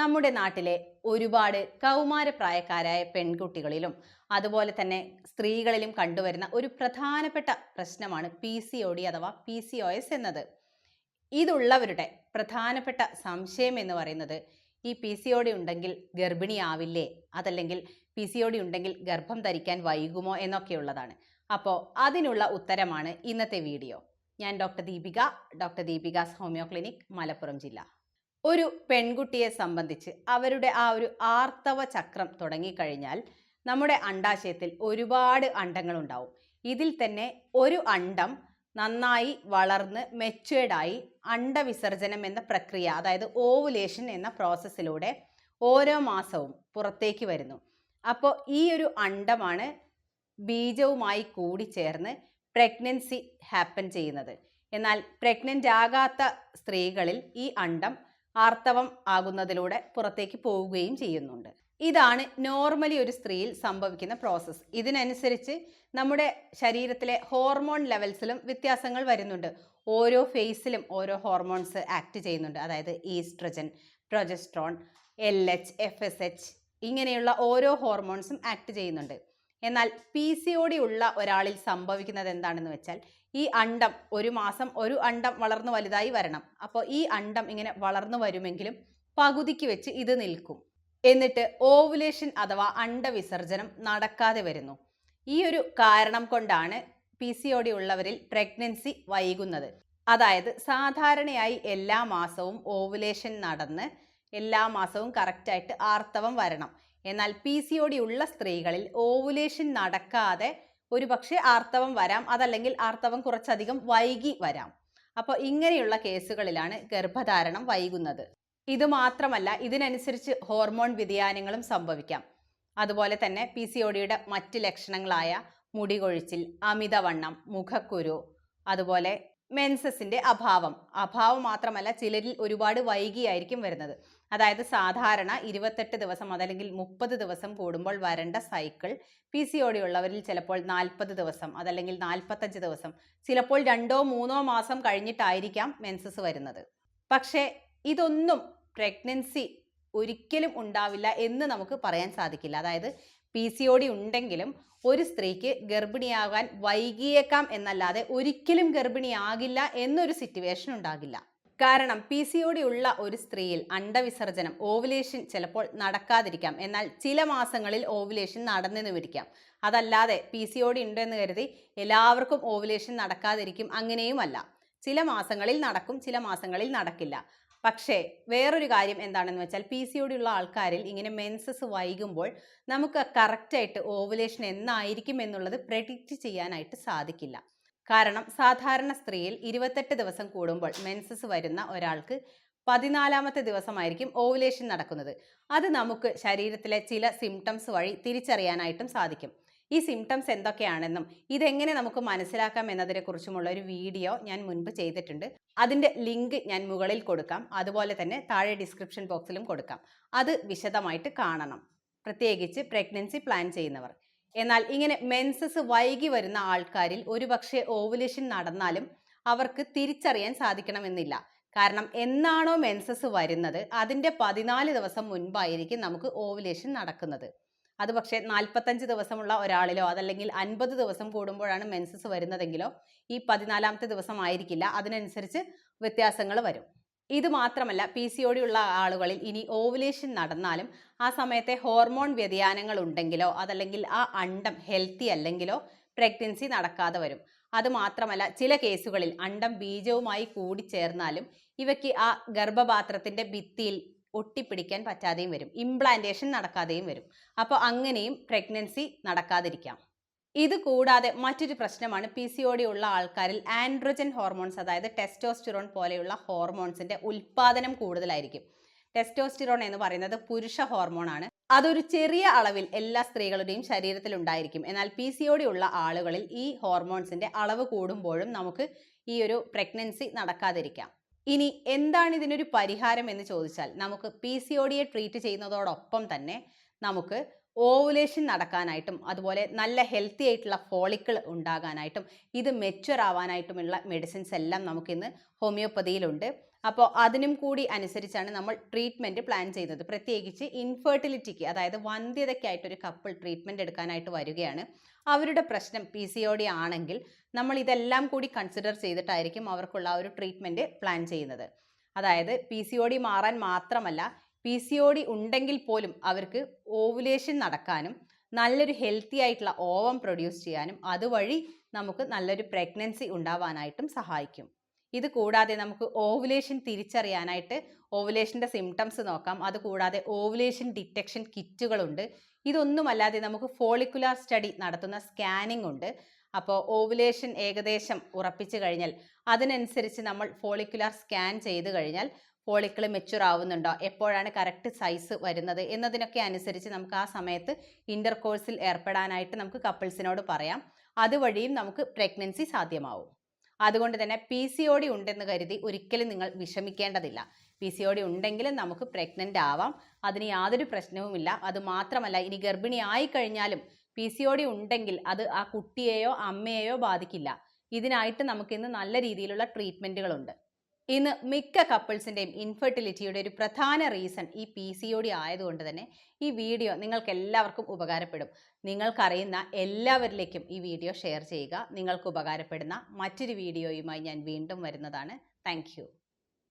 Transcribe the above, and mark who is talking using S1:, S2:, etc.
S1: നമ്മുടെ നാട്ടിലെ ഒരുപാട് കൗമാരപ്രായക്കാരായ പെൺകുട്ടികളിലും അതുപോലെ തന്നെ സ്ത്രീകളിലും കണ്ടുവരുന്ന ഒരു പ്രധാനപ്പെട്ട പ്രശ്നമാണ് പി സി ഒ ഡി അഥവാ പി സി ഒ എസ് എന്നത്. ഇതുള്ളവരുടെ പ്രധാനപ്പെട്ട സംശയം എന്ന് പറയുന്നത് ഈ പി സി ഒ ഡി ഉണ്ടെങ്കിൽ ഗർഭിണിയാവില്ലേ? അതല്ലെങ്കിൽ പി സി ഒ ഡി ഉണ്ടെങ്കിൽ ഗർഭം ധരിക്കാൻ വൈകുമോ എന്നൊക്കെയുള്ളതാണ്. അപ്പോൾ അതിനുള്ള ഉത്തരമാണ് ഇന്നത്തെ വീഡിയോ. ഞാൻ doctor Deepika doctor Deepika's homeo clinic Malappuram ജില്ല. ഒരു പെൺകുട്ടിയെ സംബന്ധിച്ച് അവരുടെ ആ ഒരു ആർത്തവ ചക്രം തുടങ്ങിക്കഴിഞ്ഞാൽ നമ്മുടെ അണ്ടാശയത്തിൽ ഒരുപാട് അണ്ടങ്ങളുണ്ടാവും. ഇതിൽ തന്നെ ഒരു അണ്ടം നന്നായി വളർന്ന് മെച്ചുവേർഡായി അണ്ടവിസർജനം എന്ന പ്രക്രിയ അതായത് ഓവുലേഷൻ എന്ന പ്രോസസ്സിലൂടെ ഓരോ മാസവും പുറത്തേക്ക് വരുന്നു. അപ്പോൾ ഈ ഒരു അണ്ടമാണ് ബീജവുമായി കൂടിച്ചേർന്ന് പ്രഗ്നൻസി ഹാപ്പൻ ചെയ്യുന്നത്. എന്നാൽ പ്രഗ്നന്റ് ആകാത്ത സ്ത്രീകളിൽ ഈ അണ്ടം ആർത്തവം ആകുന്നതിലൂടെ പുറത്തേക്ക് പോവുകയും ചെയ്യുന്നുണ്ട്. ഇതാണ് നോർമലി ഒരു സ്ത്രീയിൽ സംഭവിക്കുന്ന പ്രോസസ്സ് ഇതിനനുസരിച്ച് നമ്മുടെ ശരീരത്തിലെ ഹോർമോൺ ലെവൽസിലും വ്യത്യാസങ്ങൾ വരുന്നുണ്ട്. ഓരോ ഫേസിലും ഓരോ ഹോർമോൺസ് ആക്ട് ചെയ്യുന്നുണ്ട്. അതായത് oestrogen progesterone L H F S H ഇങ്ങനെയുള്ള ഓരോ ഹോർമോൺസും ആക്ട് ചെയ്യുന്നുണ്ട്. എന്നാൽ പി സി ഒ ഡി ഉള്ള ഒരാളിൽ സംഭവിക്കുന്നത് എന്താണെന്ന് വെച്ചാൽ ഈ അണ്ടം ഒരു മാസം ഒരു അണ്ടം വളർന്നു വലുതായി വരണം. അപ്പോൾ ഈ അണ്ടം ഇങ്ങനെ വളർന്നു വരുമെങ്കിലും പകുതിക്ക് വെച്ച് ഇത് നിൽക്കും. എന്നിട്ട് ഓവുലേഷൻ അഥവാ അണ്ടവിസർജനം നടക്കാതെ വരുന്നു. ഈ ഒരു കാരണം കൊണ്ടാണ് പി സി ഒ ഡി ഉള്ളവരിൽ പ്രഗ്നൻസി വൈകുന്നത്. അതായത് സാധാരണയായി എല്ലാ മാസവും ഓവുലേഷൻ നടന്ന് എല്ലാ മാസവും കറക്റ്റായിട്ട് ആർത്തവം വരണം. എന്നാൽ പി സി ഒ ഡി ഉള്ള സ്ത്രീകളിൽ ഓവുലേഷൻ നടക്കാതെ ഒരു പക്ഷേ ആർത്തവം വരാം അതല്ലെങ്കിൽ ആർത്തവം കുറച്ചധികം വൈകി വരാം. അപ്പോൾ ഇങ്ങനെയുള്ള കേസുകളിലാണ് ഗർഭധാരണം വൈകുന്നത്. ഇത് മാത്രമല്ല ഇതിനനുസരിച്ച് ഹോർമോൺ വ്യതിയാനങ്ങളും സംഭവിക്കാം. അതുപോലെ തന്നെ പി സി ഒടിയുടെ മറ്റ് ലക്ഷണങ്ങളായ മുടി കൊഴിച്ചിൽ അമിതവണ്ണം മുഖക്കുരു അതുപോലെ മെൻസസിന്റെ അഭാവം. അഭാവം മാത്രമല്ല ചിലരിൽ ഒരുപാട് വൈകിയായിരിക്കും വരുന്നത്. അതായത് സാധാരണ ഇരുപത്തെട്ട് ദിവസം അതല്ലെങ്കിൽ മുപ്പത് ദിവസം കൂടുമ്പോൾ വരേണ്ട cycle P C O D ഉള്ളവരിൽ ചിലപ്പോൾ നാൽപ്പത് ദിവസം അതല്ലെങ്കിൽ നാൽപ്പത്തഞ്ച് ദിവസം. ചിലപ്പോൾ രണ്ടോ മൂന്നോ മാസം കഴിഞ്ഞിട്ടായിരിക്കാം മെൻസസ് വരുന്നത്. പക്ഷേ ഇതൊന്നും പ്രഗ്നൻസി ഒരിക്കലും ഉണ്ടാവില്ല എന്ന് നമുക്ക് പറയാൻ സാധിക്കില്ല. അതായത് പി സി ഒ ഡി ഉണ്ടെങ്കിലും ഒരു സ്ത്രീക്ക് ഗർഭിണിയാകാൻ വൈകിയേക്കാം എന്നല്ലാതെ ഒരിക്കലും ഗർഭിണിയാകില്ല എന്നൊരു സിറ്റുവേഷൻ ഉണ്ടാകില്ല. കാരണം പി സി ഒ ഡി ഉള്ള ഒരു സ്ത്രീയിൽ അണ്ടവിസർജനം ഓവുലേഷൻ ചിലപ്പോൾ നടക്കാതിരിക്കാം. എന്നാൽ ചില മാസങ്ങളിൽ ഓവുലേഷൻ നടന്നെന്ന് വരിക്കാം അതല്ലാതെ പി സി ഒ ഡി ഉണ്ടെന്ന് കരുതി എല്ലാവർക്കും ഓവുലേഷൻ നടക്കാതിരിക്കും അങ്ങനെയുമല്ല. ചില മാസങ്ങളിൽ നടക്കും ചില മാസങ്ങളിൽ നടക്കില്ല. പക്ഷേ വേറൊരു കാര്യം എന്താണെന്ന് വെച്ചാൽ പി സി ഉള്ള ആൾക്കാരിൽ ഇങ്ങനെ മെൻസസ് വൈകുമ്പോൾ നമുക്ക് കറക്റ്റായിട്ട് ഓവുലേഷൻ എന്നായിരിക്കും എന്നുള്ളത് പ്രെഡിക്റ്റ് ചെയ്യാനായിട്ട് സാധിക്കില്ല. കാരണം സാധാരണ സ്ത്രീയിൽ ഇരുപത്തെട്ട് ദിവസം കൂടുമ്പോൾ മെൻസസ് വരുന്ന ഒരാൾക്ക് പതിനാലാമത്തെ ദിവസമായിരിക്കും ഓവുലേഷൻ നടക്കുന്നത്. അത് നമുക്ക് ശരീരത്തിലെ ചില സിംറ്റംസ് വഴി തിരിച്ചറിയാനായിട്ടും സാധിക്കും. ഈ സിംറ്റംസ് എന്തൊക്കെയാണെന്നും ഇതെങ്ങനെ നമുക്ക് മനസ്സിലാക്കാം എന്നതിനെക്കുറിച്ചുമുള്ള ഒരു വീഡിയോ ഞാൻ മുൻപ് ചെയ്തിട്ടുണ്ട്. അതിന്റെ ലിങ്ക് ഞാൻ മുകളിൽ കൊടുക്കാം. അതുപോലെ തന്നെ താഴെ ഡിസ്ക്രിപ്ഷൻ ബോക്സിലും കൊടുക്കാം. അത് വിശദമായിട്ട് കാണണം. പ്രത്യേകിച്ച് പ്രഗ്നൻസി പ്ലാൻ ചെയ്യുന്നവർ. എന്നാൽ ഇങ്ങനെ മെൻസസ് വൈകി വരുന്ന ആൾക്കാരിൽ ഒരുപക്ഷെ ഓവുലേഷൻ നടന്നാലും അവർക്ക് തിരിച്ചറിയാൻ സാധിക്കണമെന്നില്ല. കാരണം എന്നാണോ മെൻസസ് വരുന്നത് അതിന്റെ പതിനാല് ദിവസം മുൻപായിരിക്കും നമുക്ക് ഓവുലേഷൻ നടക്കുന്നത്. അത് പക്ഷേ നാൽപ്പത്തഞ്ച് ദിവസമുള്ള ഒരാളിലോ അതല്ലെങ്കിൽ അൻപത് ദിവസം കൂടുമ്പോഴാണ് മെൻസസ് വരുന്നതെങ്കിലോ ഈ പതിനാലാമത്തെ ദിവസം ആയിരിക്കില്ല. അതിനനുസരിച്ച് വ്യത്യാസങ്ങൾ വരും. ഇത് മാത്രമല്ല പി സി ഒ ഡി ഉള്ള ആളുകളിൽ ഇനി ഓവുലേഷൻ നടന്നാലും ആ സമയത്തെ ഹോർമോൺ വ്യതിയാനങ്ങൾ ഉണ്ടെങ്കിലോ അതല്ലെങ്കിൽ ആ അണ്ടം ഹെൽത്തി അല്ലെങ്കിലോ പ്രഗ്നൻസി നടക്കാതെ വരും. അതുമാത്രമല്ല ചില കേസുകളിൽ അണ്ടം ബീജവുമായി കൂടിച്ചേർന്നാലും ഇവയ്ക്ക് ആ ഗർഭപാത്രത്തിന്റെ ഭിത്തിയിൽ ഒട്ടിപ്പിടിക്കാൻ പറ്റാതെയും വരും. ഇംപ്ലാന്റേഷൻ നടക്കാതെയും വരും. അപ്പോൾ അങ്ങനെയും പ്രഗ്നൻസി നടക്കാതിരിക്കാം. ഇത് കൂടാതെ മറ്റൊരു പ്രശ്നമാണ് പി സി ഒ ഡി ഉള്ള ആൾക്കാരിൽ ആൻഡ്രോജൻ ഹോർമോൺസ് അതായത് ടെസ്റ്റോസ്റ്റിറോൺ പോലെയുള്ള ഹോർമോൺസിന്റെ ഉൽപ്പാദനം കൂടുതലായിരിക്കും. ടെസ്റ്റോസ്റ്റിറോൺ എന്ന് പറയുന്നത് പുരുഷ ഹോർമോണാണ് അതൊരു ചെറിയ അളവിൽ എല്ലാ സ്ത്രീകളുടെയും ശരീരത്തിൽ ഉണ്ടായിരിക്കും. എന്നാൽ പി സി ഒ ഡി ഉള്ള ആളുകളിൽ ഈ ഹോർമോൺസിന്റെ അളവ് കൂടുമ്പോഴും നമുക്ക് ഈ ഒരു പ്രഗ്നൻസി നടക്കാതിരിക്കാം. ഇനി എന്താണ് ഇതിനൊരു പരിഹാരം എന്ന് ചോദിച്ചാൽ നമുക്ക് പി സി ഒ ഡിയെ ട്രീറ്റ് ചെയ്യുന്നതോടൊപ്പം തന്നെ നമുക്ക് ഓവുലേഷൻ നടക്കാനായിട്ടും അതുപോലെ നല്ല ഹെൽത്തി ആയിട്ടുള്ള ഫോളിക്കിൾ ഉണ്ടാകാനായിട്ടും ഇത് മെച്ചുവർ ആവാനായിട്ടുമുള്ള മെഡിസിൻസ് എല്ലാം നമുക്കിന്ന് ഹോമിയോപ്പതിയിലുണ്ട് അപ്പോൾ അതിനും കൂടി അനുസരിച്ചാണ് നമ്മൾ ട്രീറ്റ്മെന്റ് പ്ലാൻ ചെയ്യുന്നത് പ്രത്യേകിച്ച് ഇൻഫെർട്ടിലിറ്റിക്ക് അതായത് വന്ധ്യതയ്ക്കായിട്ടൊരു കപ്പിൾ ട്രീറ്റ്മെന്റ് എടുക്കാനായിട്ട് വരികയാണ്. അവരുടെ പ്രശ്നം പി സി ഒ ഡി ആണെങ്കിൽ നമ്മൾ ഇതെല്ലാം കൂടി കൺസിഡർ ചെയ്തിട്ടായിരിക്കും അവർക്കുള്ള ഒരു ട്രീറ്റ്മെന്റ് പ്ലാൻ ചെയ്യുന്നത്. അതായത് പി സി ഒ ഡി മാറാൻ മാത്രമല്ല പി സി ഒ ഡി ഉണ്ടെങ്കിൽ പോലും അവർക്ക് ഓവുലേഷൻ നടക്കാനും നല്ലൊരു ഹെൽത്തി ആയിട്ടുള്ള ഓവം പ്രൊഡ്യൂസ് ചെയ്യാനും അതുവഴി നമുക്ക് നല്ലൊരു പ്രഗ്നൻസി ഉണ്ടാവാനായിട്ടും സഹായിക്കും. ഇത് കൂടാതെ നമുക്ക് ഓവുലേഷൻ തിരിച്ചറിയാനായിട്ട് ഓവുലേഷന്റെ സിംറ്റംസ് നോക്കാം. അതുകൂടാതെ ഓവുലേഷൻ ഡിറ്റക്ഷൻ കിറ്റുകളുണ്ട് ഇതൊന്നുമല്ലാതെ നമുക്ക് ഫോളിക്കുലാർ സ്റ്റഡി നടത്തുന്ന സ്കാനിംഗ് ഉണ്ട്. അപ്പോൾ ഓവുലേഷൻ ഏകദേശം ഉറപ്പിച്ചു കഴിഞ്ഞാൽ അതിനനുസരിച്ച് നമ്മൾ ഫോളിക്കുലാർ സ്കാൻ ചെയ്ത് കഴിഞ്ഞാൽ ഫോളിക്കിൾ മെച്യൂർ ആവുന്നുണ്ടോ? എപ്പോഴാണ് കറക്റ്റ് സൈസ് വരുന്നത്? എന്നതിനൊക്കെ അനുസരിച്ച് നമുക്ക് ആ സമയത്ത് ഇന്റർ കോഴ്സിൽ ഏർപ്പെടാനായിട്ട് നമുക്ക് കപ്പിൾസിനോട് പറയാം. അതുവഴിയും നമുക്ക് പ്രഗ്നൻസി സാധ്യമാവും. അതുകൊണ്ട് തന്നെ പി സി ഒ ഡി ഉണ്ടെന്ന് കരുതി ഒരിക്കലും നിങ്ങൾ വിഷമിക്കേണ്ടതില്ല. പി സി ഒ ഡി ഉണ്ടെങ്കിലും നമുക്ക് പ്രഗ്നന്റ് ആവാം. അതിന് യാതൊരു പ്രശ്നവുമില്ല. അത് മാത്രമല്ല ഇനി ഗർഭിണി ആയിക്കഴിഞ്ഞാലും പി സി ഒ ഡി ഉണ്ടെങ്കിൽ അത് ആ കുട്ടിയെയോ അമ്മയെയോ ബാധിക്കില്ല. ഇതിനായിട്ട് നമുക്കിന്ന് നല്ല രീതിയിലുള്ള ട്രീറ്റ്മെന്റുകളുണ്ട് ഇന്ന് മിക്ക കപ്പിൾസിന്റെയും ഇൻഫെർട്ടിലിറ്റിയുടെ ഒരു പ്രധാന റീസൺ ഈ പി സി ഒ ഡി ആയതുകൊണ്ട് തന്നെ ഈ വീഡിയോ നിങ്ങൾക്ക് എല്ലാവർക്കും ഉപകാരപ്പെടും. നിങ്ങൾക്കറിയുന്ന എല്ലാവരിലേക്കും ഈ വീഡിയോ ഷെയർ ചെയ്യുക. നിങ്ങൾക്ക് ഉപകാരപ്പെടുന്ന മറ്റൊരു വീഡിയോയുമായി ഞാൻ വീണ്ടും വരുന്നതാണ്. താങ്ക്